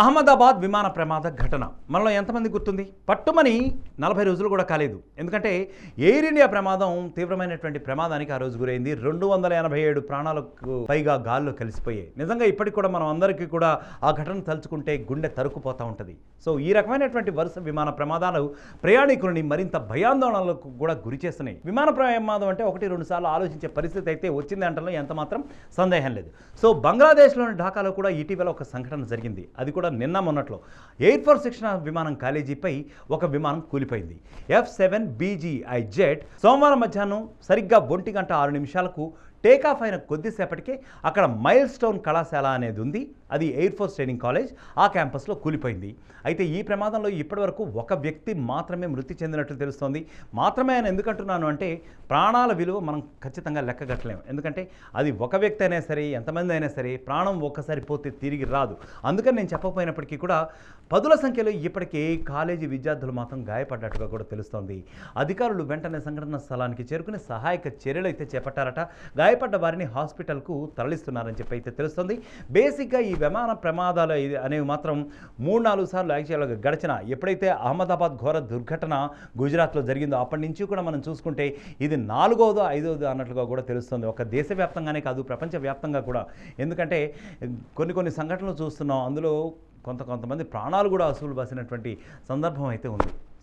అహ్మదాబాద్ విమాన ప్రమాద ఘటన. మనలో ఎంతమంది గుర్తుంది? పట్టుమని నలభై రోజులు కూడా కాలేదు. ఎందుకంటే ఎయిర్ ఇండియా ప్రమాదం తీవ్రమైనటువంటి ప్రమాదానికి ఆ రోజు గురైంది. రెండు వందల ఎనభై ఏడు ప్రాణాలకు పైగా గాల్లో కలిసిపోయాయి. నిజంగా ఇప్పటికి కూడా మనం అందరికీ కూడా ఆ ఘటన తలుచుకుంటే గుండె తరుకుపోతూ ఉంటుంది. సో ఈ రకమైనటువంటి వరుస విమాన ప్రమాదాలు ప్రయాణికులని మరింత భయాందోళనలకు కూడా గురి చేస్తున్నాయి. విమాన ప్రమాదం అంటే ఒకటి రెండు సార్లు ఆలోచించే పరిస్థితి అయితే వచ్చింది అంటే ఎంత మాత్రం సందేహం లేదు. సో బంగ్లాదేశ్లోని ఢాకాలో కూడా ఇటీవల ఒక సంఘటన జరిగింది. అది కూడా నిన్న మొన్నట్లో. ఎయిర్ ఫోర్స్ శిక్షణ విమానం కాలేజీపై ఒక విమానం కూలిపోయింది. ఎఫ్ సెవెన్ బీజీఐ జెట్ సోమవారం మధ్యాహ్నం సరిగ్గా ఒంటి గంట ఆరు నిమిషాలకు టేకాఫ్ అయిన కొద్దిసేపటికే అక్కడ మైల్ స్టోన్ కళాశాల అనేది ఉంది. అది ఎయిర్ ఫోర్స్ ట్రైనింగ్ కాలేజ్. ఆ క్యాంపస్లో కూలిపోయింది. అయితే ఈ ప్రమాదంలో ఇప్పటివరకు ఒక వ్యక్తి మాత్రమే మృతి చెందినట్లు తెలుస్తోంది. మాత్రమే అని ఎందుకంటున్నాను అంటే ప్రాణాల విలువ మనం ఖచ్చితంగా లెక్కగట్టలేము ఎందుకంటే అది ఒక వ్యక్తి అయినా సరే ఎంతమంది అయినా సరే ప్రాణం ఒక్కసారి పోతే తిరిగి రాదు. అందుకని నేను చెప్పకపోయినప్పటికీ కూడా పదుల సంఖ్యలో ఇప్పటికే కాలేజీ విద్యార్థులు మాత్రం గాయపడ్డట్టుగా కూడా తెలుస్తోంది. అధికారులు వెంటనే సంఘటన స్థలానికి చేరుకుని సహాయక చర్యలు అయితే చేపట్టారట. గాయపడ్డ వారిని హాస్పిటల్కు తరలిస్తున్నారని చెప్పి అయితే తెలుస్తుంది. బేసిక్గా ఈ విమాన ప్రమాదాలు ఇది అనేవి మాత్రం మూడు నాలుగు సార్లు యాక్చువల్గా గడిచిన ఎప్పుడైతే అహ్మదాబాద్ ఘోర దుర్ఘటన గుజరాత్లో జరిగిందో అప్పటి నుంచి కూడా మనం చూసుకుంటే ఇది నాలుగవదో ఐదోదో అన్నట్లుగా కూడా తెలుస్తుంది. ఒక దేశవ్యాప్తంగానే కాదు ప్రపంచవ్యాప్తంగా కూడా. ఎందుకంటే కొన్ని కొన్ని సంఘటనలు చూస్తున్నాం అందులో కొంత కొంతమంది ప్రాణాలు కూడా అసూలు బాసినటువంటి సందర్భం అయితే ఉంది.